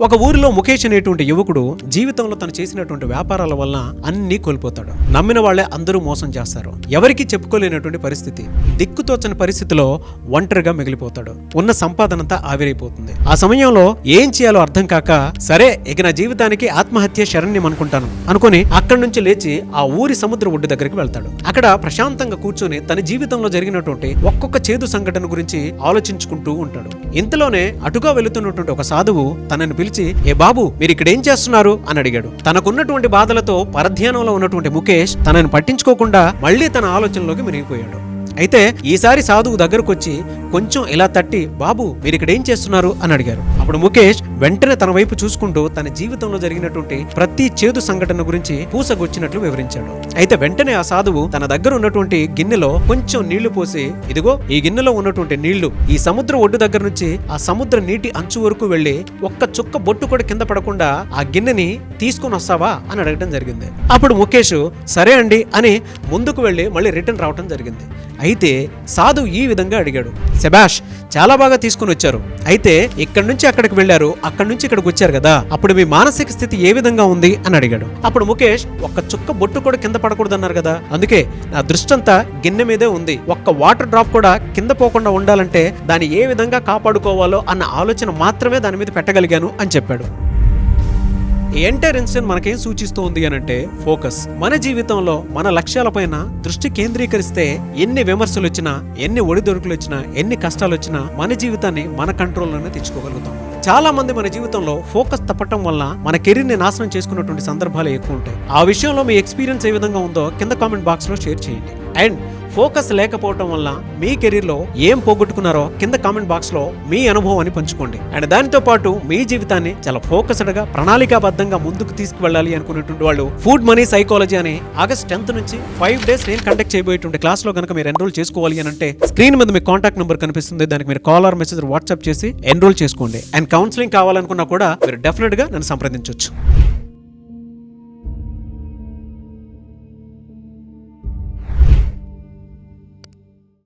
ఒక ఊరిలో ముఖేష్ అనేటువంటి యువకుడు జీవితంలో తను చేసినటువంటి వ్యాపారాల వల్ల అన్ని కోల్పోతాడు. నమ్మిన వాళ్ళే అందరూ మోసం చేస్తారు. ఎవరికి చెప్పుకోలేనటువంటి పరిస్థితి. దిక్కుతోచని పరిస్థితిలో ఒంటరిగా మిగిలిపోతాడు. ఉన్న సంపాదనంతా ఆవిరైపోతుంది. ఆ సమయంలో ఏం చేయాలో అర్థం కాక సరే ఇక నా జీవితానికి ఆత్మహత్య శరణ్యం అనుకుంటాను అనుకుని అక్కడి నుంచి లేచి ఆ ఊరి సముద్ర ఒడ్డు దగ్గరికి వెళ్తాడు. అక్కడ ప్రశాంతంగా కూర్చొని తన జీవితంలో జరిగినటువంటి ఒక్కొక్క చేదు సంఘటన గురించి ఆలోచించుకుంటూ ఉంటాడు. ఇంతలోనే అటుగా వెళుతున్నటువంటి ఒక సాధువు తనని పిలిచి ఏ బాబు మీరు ఇక్కడ ఏం చేస్తున్నారు? అని అడిగాడు. తనకున్నటువంటి బాధలతో పరధ్యానంలో ఉన్నటువంటి ముఖేష్ తనని పట్టించుకోకుండా మళ్ళీ తన ఆలోచనలోకి మునిగిపోయాడు. అయితే ఈసారి సాధువు దగ్గరకు వచ్చి కొంచెం ఇలా తట్టి బాబు మీరు ఇక్కడ ఏం చేస్తున్నారు? అని అడిగారు. అప్పుడు ముఖేష్ వెంటనే తన వైపు చూసుకుంటూ తన జీవితంలో జరిగినటువంటి ప్రతి చేదు సంఘటన గురించి పూసగొచ్చినట్లు వివరించాడు. అయితే వెంటనే ఆ సాధువు తన దగ్గర ఉన్నటువంటి గిన్నెలో కొంచెం నీళ్ళు పోసి ఇదిగో ఈ గిన్నెలో ఉన్నటువంటి నీళ్ళు ఈ సముద్ర ఒడ్డు దగ్గర నుంచి ఆ సముద్ర నీటి అంచు వరకు వెళ్ళి ఒక్క చుక్క బొట్టు కూడా కింద పడకుండా ఆ గిన్నెని తీసుకొని వస్తావా? అని అడగడం జరిగింది. అప్పుడు ముఖేష్ సరే అండి అని ముందుకు వెళ్ళి మళ్ళీ రిటర్న్ రావడం జరిగింది. అయితే సాధు ఈ విధంగా అడిగాడు. శబాష్ చాలా బాగా తీసుకుని వచ్చారు. అయితే ఇక్కడి నుంచి అక్కడికి వెళ్ళారు. అక్కడి నుంచి ఇక్కడికి వచ్చారు కదా. అప్పుడు మీ మానసిక స్థితి ఏ విధంగా ఉంది అని అడిగాడు. అప్పుడు ముఖేష్ ఒక్క చుక్క బొట్టు కూడా కింద పడకూడదు అన్నారు కదా. అందుకే నా దృష్టంతా గిన్నె మీదే ఉంది. ఒక్క వాటర్ డ్రాప్ కూడా కింద పోకుండా ఉండాలంటే దాన్ని ఏ విధంగా కాపాడుకోవాలో అన్న ఆలోచన మాత్రమే దాని మీద పెట్టగలిగాను అని చెప్పాడు. ఎంటైర్ ఇన్సిడెంట్ మనకేం సూచిస్తోంది అని అంటే ఫోకస్. మన జీవితంలో మన లక్ష్యాలపైన దృష్టి కేంద్రీకరిస్తే ఎన్ని విమర్శలు వచ్చినా ఎన్ని ఒడిదొడుకులు వచ్చినా ఎన్ని కష్టాలు వచ్చినా మన జీవితాన్ని మన కంట్రోల్లోనే తెచ్చుకోగలుగుతాం. చాలా మంది మన జీవితంలో ఫోకస్ తప్పటం వల్ల మన కెరీర్ని నాశనం చేసుకున్నటువంటి సందర్భాలు ఎక్కువ ఉంటాయి ఆ విషయంలో మీ ఎక్స్పీరియన్స్ ఏ విధంగా ఉందో కింద కామెంట్ బాక్స్లో షేర్ చేయండి. అండ్ ఫోకస్ లేకపోవటం వల్ల మీ కెరీర్లో ఏం పోగొట్టుకున్నారో కింద కామెంట్ బాక్స్లో మీ అనుభవాన్ని పంచుకోండి. అండ్ దానితో పాటు మీ జీవితాన్ని చాలా ఫోకస్డ్గా ప్రణాళికాబద్ధంగా ముందుకు తీసుకువెళ్ళాలి అనుకునేటువంటి వాళ్ళు ఫుడ్ మనీ సైకాలజీ అని ఆగస్ట్ టెన్త్ నుంచి ఫైవ్ డేస్ నేను కండక్ట్ చేయబోయేటువంటి క్లాస్లో కనుక మీరు ఎన్రోల్ చేసుకోవాలి అని అంటే స్క్రీన్ మీద మీ కాంటాక్ట్ నెంబర్ కనిపిస్తుంది. దానికి మీరు కాల్ ఆర్ మెసేజ్ వాట్సాప్ చేసి ఎన్రోల్ చేసుకోండి. అండ్ కౌన్సిలింగ్ కావాలనుకున్నా కూడా మీరు డెఫినెట్గా నన్ను సంప్రదించవచ్చు